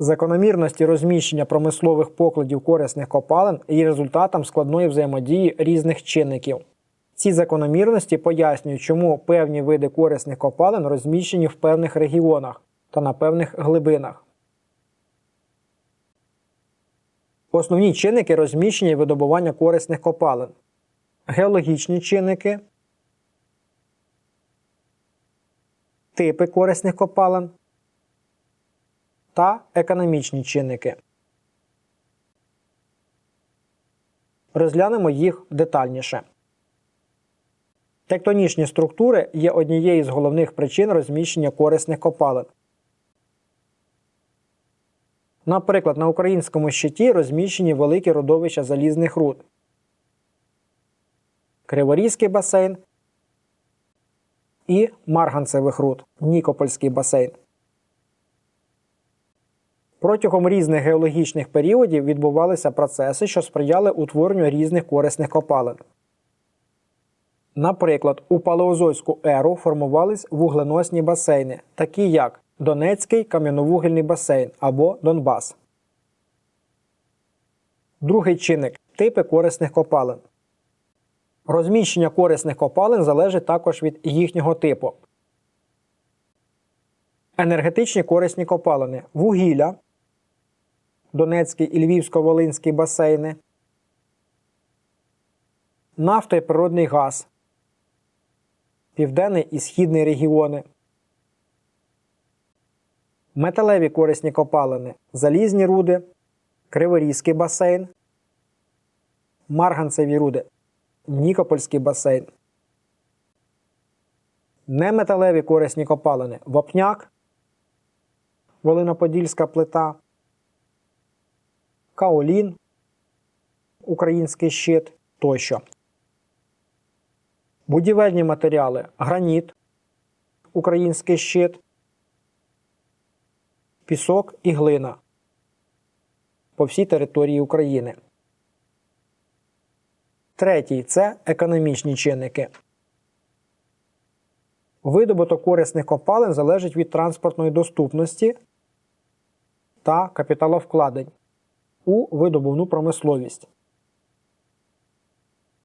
Закономірності розміщення промислових покладів корисних копалин є результатом складної взаємодії різних чинників. Ці закономірності пояснюють, чому певні види корисних копалин розміщені в певних регіонах та на певних глибинах. Основні чинники розміщення і видобування корисних копалин. Геологічні чинники, типи корисних копалин та економічні чинники. Розглянемо їх детальніше. Тектонічні структури є однією з головних причин розміщення корисних копалин. Наприклад, на українському щиті розміщені великі родовища залізних руд. Криворізький басейн і марганцевих руд Нікопольський басейн. Протягом різних геологічних періодів відбувалися процеси, що сприяли утворенню різних корисних копалин. Наприклад, у палеозойську еру формувались вугленосні басейни, такі як Донецький кам'яновугільний басейн або Донбас. Другий чинник типи корисних копалин. Розміщення корисних копалин залежить також від їхнього типу. Енергетичні корисні копалини вугілля, Донецький і Львівсько-Волинський басейни, нафта і природний газ, Південний і Східний регіони, металеві корисні копалини, залізні руди, Криворізький басейн, марганцеві руди, Нікопольський басейн. Неметалеві корисні копалини. Вапняк, Волиноподільська плита, Каолін, Український щит тощо. Будівельні матеріали граніт, Український щит, пісок і глина по всій території України. Третій це економічні чинники. Видобуток корисних копалин залежить від транспортної доступності та капіталовкладень у видобувну промисловість.